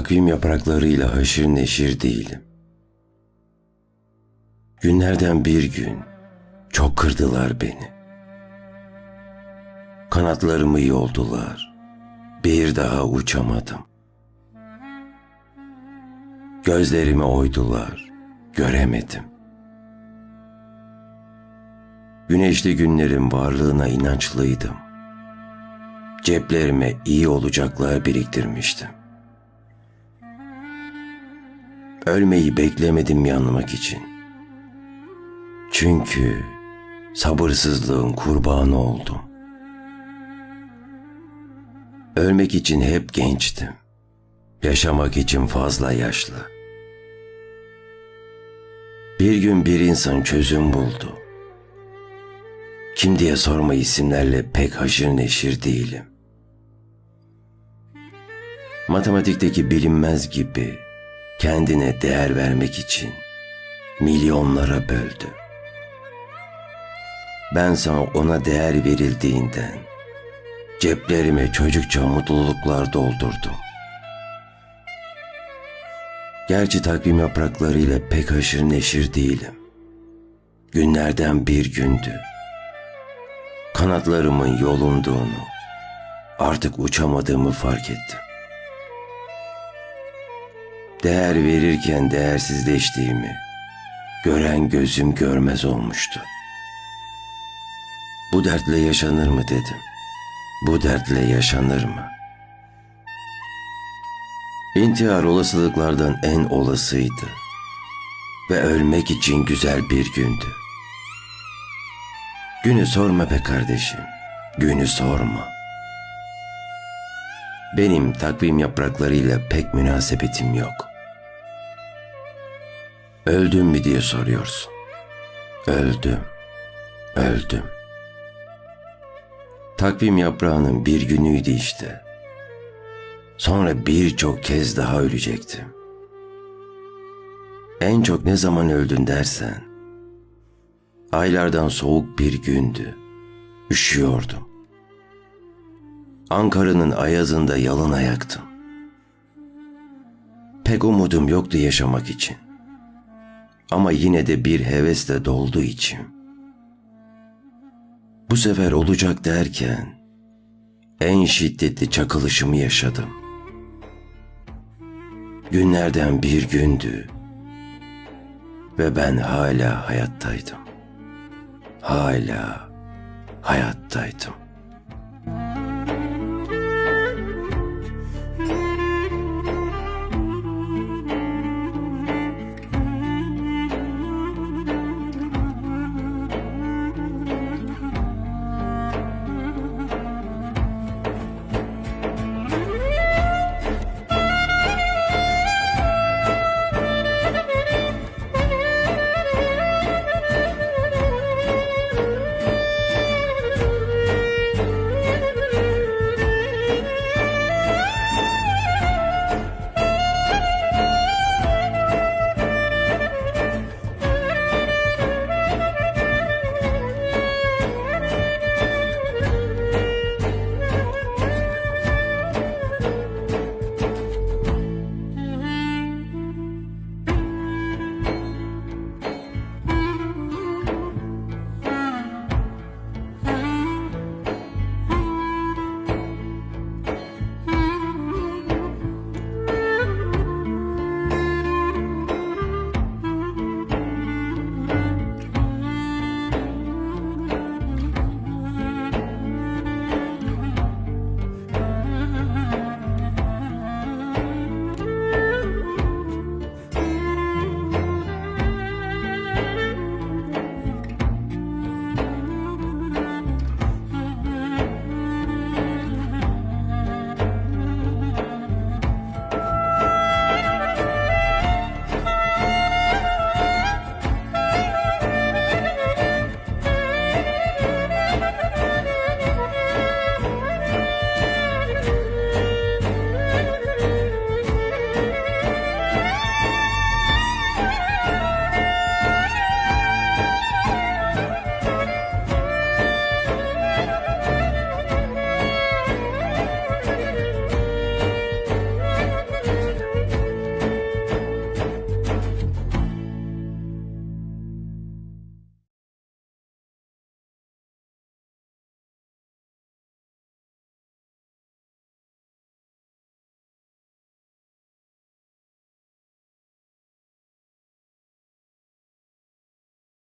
Takvim yapraklarıyla haşır neşir değilim. Günlerden bir gün çok kırdılar beni. Kanatlarımı yoldular. Bir daha uçamadım. Gözlerimi oydular. Göremedim. Güneşli günlerin varlığına inançlıydım. Ceplerime iyi olacaklar biriktirmiştim. Ölmeyi beklemedim yanmak için. Çünkü sabırsızlığın kurbanı oldum. Ölmek için hep gençtim. Yaşamak için fazla yaşlı. Bir gün bir insan çözüm buldu. Kim diye sorma isimlerle pek haşır neşir değilim. Matematikteki bilinmez gibi kendine değer vermek için milyonlara böldü. Ben sana ona değer verildiğinden ceplerime çocukça mutluluklar doldurdum. Gerçi takvim yapraklarıyla pek haşır neşir değilim. Günlerden bir gündü. Kanatlarımın yolunduğunu, artık uçamadığımı fark ettim. Değer verirken değersizleştiğimi gören gözüm görmez olmuştu. Bu dertle yaşanır mı dedim. Bu dertle yaşanır mı? İntihar olasılıklardan en olasıydı ve ölmek için güzel bir gündü. Günü sorma be kardeşim, günü sorma. Benim takvim yapraklarıyla pek münasebetim yok. Öldüm mü diye soruyorsun. Öldüm, öldüm. Takvim yaprağının bir günüydü işte. Sonra birçok kez daha ölecektim. En çok ne zaman öldün dersen, aylardan soğuk bir gündü. Üşüyordum. Ankara'nın ayazında yalın ayaktım. Pek umudum yoktu yaşamak için. Ama yine de bir hevesle doldu içim. Bu sefer olacak derken en şiddetli çakılışımı yaşadım. Günlerden bir gündü ve ben hala hayattaydım. Hala hayattaydım.